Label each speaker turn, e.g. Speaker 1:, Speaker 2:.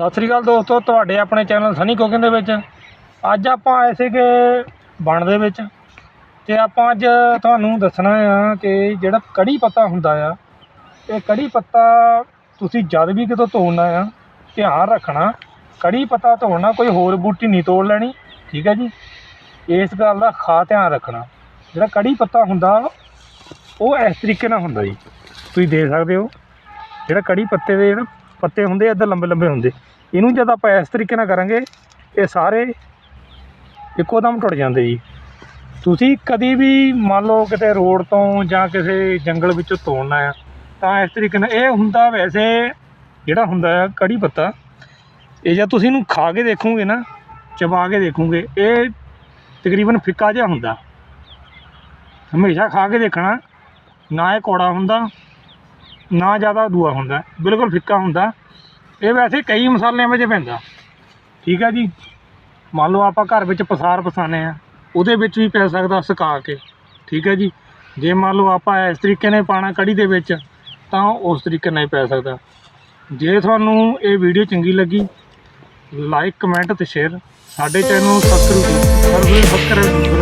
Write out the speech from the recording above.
Speaker 1: ਸਤਿ ਸ੍ਰੀ ਅਕਾਲ ਦੋਸਤੋ, ਤੁਹਾਡੇ ਆਪਣੇ ਚੈਨਲ ਸਨੀ ਕੁਕਿੰਗ ਦੇ ਵਿੱਚ। ਅੱਜ ਆਪਾਂ ਆਏ ਸੀਗੇ ਬਣ ਦੇ ਵਿੱਚ ਤੇ ਆਪਾਂ ਅੱਜ ਤੁਹਾਨੂੰ ਦੱਸਣਾ ਆ ਕਿ ਜਿਹੜਾ ਕੜੀ ਪੱਤਾ ਹੁੰਦਾ ਆ, ਇਹ ਕੜੀ ਪੱਤਾ ਤੁਸੀਂ ਜਦ ਵੀ ਕਿਤੋਂ ਤੋੜਨਾ ਆ, ਧਿਆਨ ਰੱਖਣਾ। ਕੜੀ ਪੱਤਾ ਤੋੜਨਾ ਕੋਈ ਹੋਰ ਬੂਟੀ ਨਹੀਂ ਤੋੜ ਲੈਣੀ, ਠੀਕ ਹੈ ਜੀ? ਇਸ ਗੱਲ ਦਾ ਖਾ ਧਿਆਨ ਰੱਖਣਾ। ਜਿਹੜਾ ਕੜੀ ਪੱਤਾ ਹੁੰਦਾ, ਉਹ ਇਸ ਤਰੀਕੇ ਨਾਲ ਹੁੰਦਾ ਜੀ। ਤੁਸੀਂ ਦੇਖ ਸਕਦੇ ਹੋ, ਜਿਹੜਾ ਕੜੀ ਪੱਤੇ ਦੇ ਜਿਹੜਾ ਪੱਤੇ ਹੁੰਦੇ ਇੱਧਰ ਲੰਬੇ ਲੰਬੇ ਹੁੰਦੇ। ਇਹਨੂੰ ਜਦ ਆਪਾਂ ਇਸ ਤਰੀਕੇ ਨਾਲ ਕਰਾਂਗੇ, ਇਹ ਸਾਰੇ ਇੱਕੋ ਦਮ ਟੁੱਟ ਜਾਂਦੇ ਜੀ। ਤੁਸੀਂ ਕਦੀ ਵੀ ਮੰਨ ਲਓ ਕਿਤੇ ਰੋਡ ਤੋਂ ਜਾਂ ਕਿਸੇ ਜੰਗਲ ਵਿੱਚੋਂ ਤੋੜਨਾ ਆ, ਤਾਂ ਇਸ ਤਰੀਕੇ ਨਾਲ ਇਹ ਹੁੰਦਾ ਵੈਸੇ, ਜਿਹੜਾ ਹੁੰਦਾ ਆ ਕੜੀ ਪੱਤਾ, ਇਹ ਜਦ ਤੁਸੀਂ ਇਹਨੂੰ ਖਾ ਕੇ ਦੇਖੋਗੇ ਨਾ, ਚਬਾ ਕੇ ਦੇਖੋਗੇ, ਇਹ ਤਕਰੀਬਨ ਫਿੱਕਾ ਜਿਹਾ ਹੁੰਦਾ। ਹਮੇਸ਼ਾ ਖਾ ਕੇ ਦੇਖਣਾ, ਨਾ ਇਹ ਕੌੜਾ ਹੁੰਦਾ ਨਾ ਜ਼ਿਆਦਾ ਦੂਆ ਹੁੰਦਾ, ਬਿਲਕੁਲ ਫਿੱਕਾ ਹੁੰਦਾ। ਇਹ ਵੈਸੇ ਕਈ ਮਸਾਲਿਆਂ ਵਿੱਚ ਪੈਂਦਾ। ਠੀਕ ਹੈ ਜੀ। ਮੰਨ ਲਓ ਆਪਾਂ ਘਰ ਵਿੱਚ ਪਸਾਰ ਪਸਾਨੇ ਆ, ਉਹਦੇ ਵਿੱਚ ਵੀ ਪੈ ਸਕਦਾ ਸੁਕਾ ਕੇ। ਠੀਕ ਹੈ ਜੀ। ਜੇ ਮੰਨ ਲਓ ਆਪਾਂ ਇਸ ਤਰੀਕੇ ਨਾਲ ਪਾਣਾ ਕੜੀ ਦੇ ਵਿੱਚ, ਤਾਂ ਉਸ ਤਰੀਕੇ ਨਾਲ ਹੀ ਪੈ ਸਕਦਾ। ਜੇ ਤੁਹਾਨੂੰ ਇਹ ਵੀਡੀਓ ਚੰਗੀ ਲੱਗੀ ਲਾਈਕ ਕਮੈਂਟ ਤੇ ਸ਼ੇਅਰ ਸਾਡੇ ਚੈਨਲ ਨੂੰ ਸਬਸਕ੍ਰਾਈਬ ਕਰੋ। ਸਬਸਕ੍ਰਾਈਬ